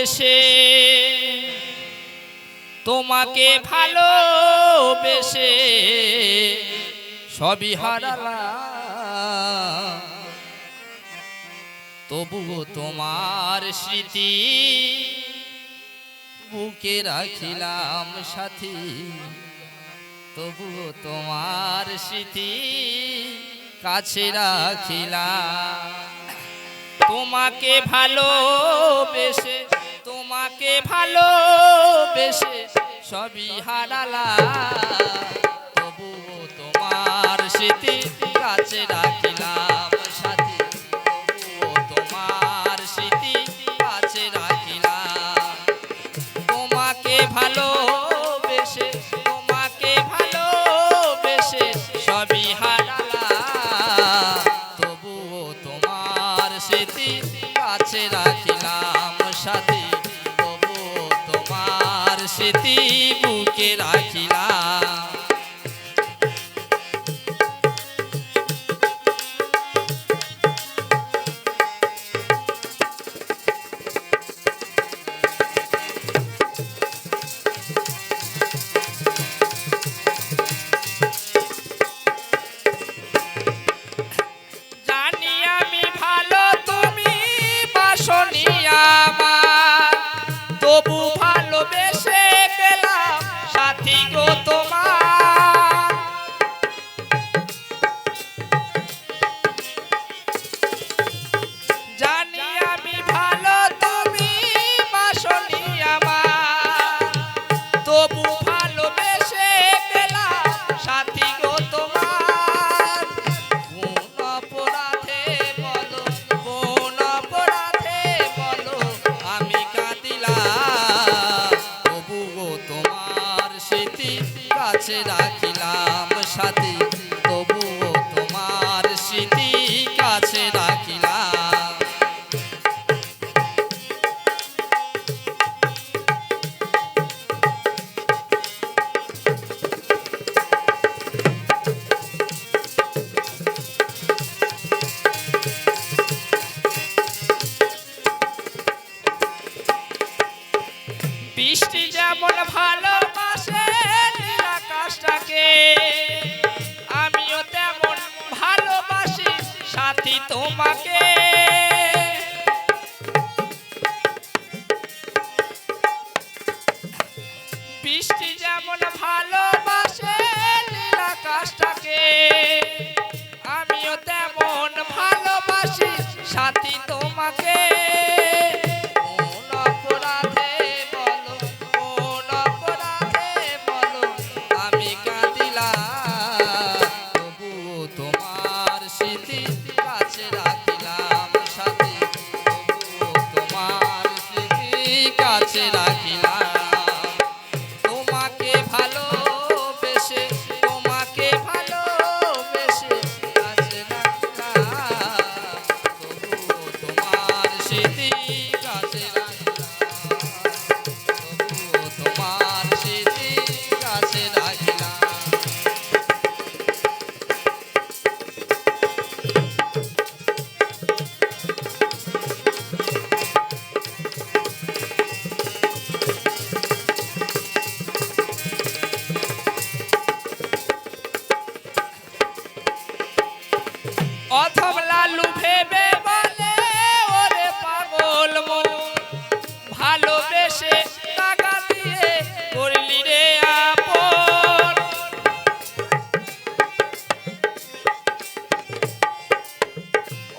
বেশে তোমাকে ভালোবেসে সবই হারালা তবুও তোমার স্মৃতি বুকে রাখিলাম সাথী। তবুও তোমার স্মৃতি কাছে রাখিলাম। তোমাকে ভালোবেসে কে ভালো বেশে সবই হারালা তবু তোমার স্মৃতি স্মৃতি বুকে রাখি। বৃষ্টি যেমন ভালোবাসে আকাশটাকে আমিও তেমন ভালোবাসি সাথী তোমাকে।